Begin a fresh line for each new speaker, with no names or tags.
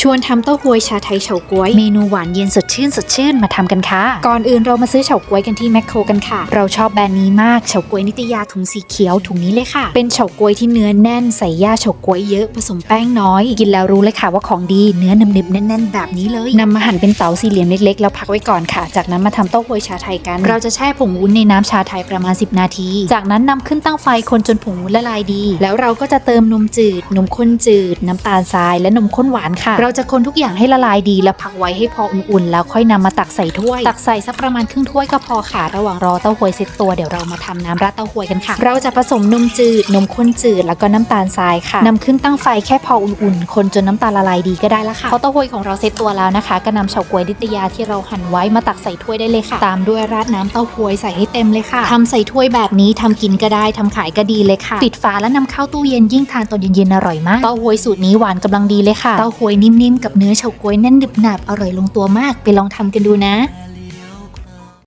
ชวนทำเต้าหวยชาไทยเฉาก๊วย เมนูหวานเย็นสดชื่นสดชื่นมาทำกันค่ะ ก่อนอื่นเรามาซื้อเฉาก๊วยกันที่แมคโครกันค่ะ เราชอบแบรนด์นี้มากเฉาก๊วยนิตยาถุงสีเขียวถุงนี้เลยค่ะ เป็นเฉาก๊วยที่เนื้อแน่นใส่ย่าเฉาก๊วยเยอะผสมแป้งน้อย กินแล้วรู้เลยค่ะว่าของดีเนื้อหนึบๆแน่นๆแบบนี้เลยนำมาหั่นเป็นเต๋าสี่เหลี่ยมเล็กๆแล้วพักไว้ก่อนค่ะ จากนั้นมาทำเต้าหวยชาไทยกัน เราจะแช่ผงวุ้นในน้ำชาไทยประมาณ 10 นาที จากนั้นนำขึ้นตั้งไฟคนจนผงวุ้นละลายดี แล้วเราก็จะเติมนมจืดนมข้นจืด น้ำตาลทรายและนมข้นหวานค่ะเราจะคนทุกอย่างให้ละลายดีแล้วพักไว้ให้พออุ่นๆ แล้วค่อยนำมาตักใส่ถ้วย ตักใส่สักประมาณครึ่งถ้วยก็พอค่ะ ระหว่างรอเต้าหวยเซ็ตตัวเดี๋ยวเรามาทำน้ำราดเต้าหวยกันค่ะ เราจะผสมนมจืดนมข้นจืดแล้วก็น้ำตาลทรายค่ะนำขึ้นตั้งไฟแค่พออุ่นๆ คนจนน้ำตาลละลายดีก็ได้ละค่ะพอเต้าหวยของเราเซ็ตตัวแล้วนะคะ ก็นำเฉาก๊วยนิตยาที่เราหั่นไว้มาตักใส่ถ้วยได้เลยค่ะ ตามด้วยราดน้ำเต้าหวยใส่ให้เต็มเลยค่ะทำใส่ถ้วยแบบนี้ทำกินก็ได้ทำขายก็ดีเลยค่ะ ปิดฝาแล้วนำเข้าตู้เย็นยิ่งทานตอนเย็นๆอร่อยมากเต้าหวยสูตรนี้หวานกำลังดีเลยค่ะเต้าหวยนิ่ิ่มๆ กับเนื้อเฉาก๊วยแน่นหนึบหนับอร่อยลงตัวมากไปลองทำกันดูนะ